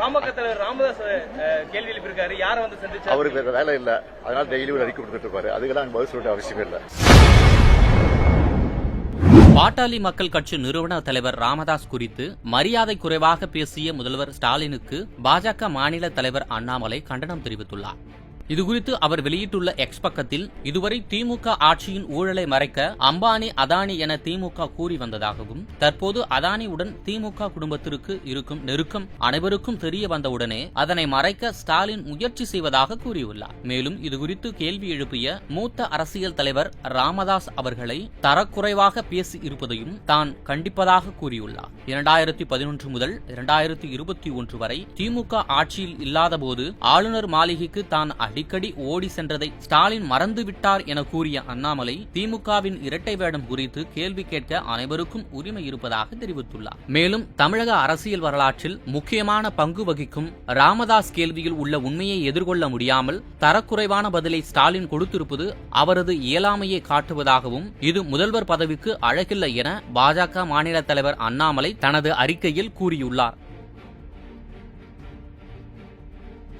பாமக தலைவர் ராமதாஸ் கேள்வி எழுப்பியிருக்காரு. யாரை வந்து சந்திச்சாரு? அவருக்கு வேற வேலை இல்ல. அதனால டெய்லி ஒரு அறிக்கை கொடுத்துட்டு இருப்பாரு. அதுக்கெல்லாம் பதில் சொல்லிட்டு அவசியமே இல்லை. பாட்டாளி மக்கள் கட்சி நிறுவன தலைவர் ராமதாஸ் குறித்து மரியாதை குறைவாக பேசிய முதல்வர் ஸ்டாலினுக்கு பாஜக மாநில தலைவர் அண்ணாமலை கண்டனம் தெரிவித்துள்ளார். இதுகுறித்து அவர் வெளியிட்டுள்ள எக்ஸ் பக்கத்தில் இதுவரை திமுக ஆட்சியின் ஊழலை மறைக்க அம்பானி அதானி என திமுக கூறி வந்ததாகவும் தற்போது அதானியுடன் திமுக குடும்பத்திற்கு இருக்கும் நெருக்கம் அனைவருக்கும் தெரிய வந்தவுடனே அதனை மறைக்க ஸ்டாலின் முயற்சி செய்வதாக கூறியுள்ளார். மேலும் இதுகுறித்து கேள்வி எழுப்பிய மூத்த அரசியல் தலைவர் ராமதாஸ் அவர்களை தரக்குறைவாக பேசி இருப்பதையும் தான் கண்டிப்பதாக கூறியுள்ளார். இரண்டாயிரத்தி பதினொன்று முதல் இரண்டாயிரத்தி இருபத்தி ஒன்று வரை திமுக ஆட்சியில் இல்லாதபோது ஆளுநர் மாளிகைக்கு தான் அடி அடிக்கடி ஓடி சென்றதை ஸ்டாலின் மறந்துவிட்டார் என கூறிய அண்ணாமலை திமுகவின் இரட்டை வேடம் குறித்து கேள்வி கேட்க அனைவருக்கும் உரிமை இருப்பதாக தெரிவித்துள்ளார். மேலும் தமிழக அரசியல் வரலாற்றில் முக்கியமான பங்கு வகிக்கும் ராமதாஸ் கேள்வியில் உள்ள உண்மையை எதிர்கொள்ள முடியாமல் தரக்குறைவான பதிலை ஸ்டாலின் கொடுத்திருப்பது அவரது இயலாமையை காட்டுவதாகவும் இது முதல்வர் பதவிக்கு அழகில்லை என பாஜக மாநில தலைவர் அண்ணாமலை தனது அறிக்கையில் கூறியுள்ளார்.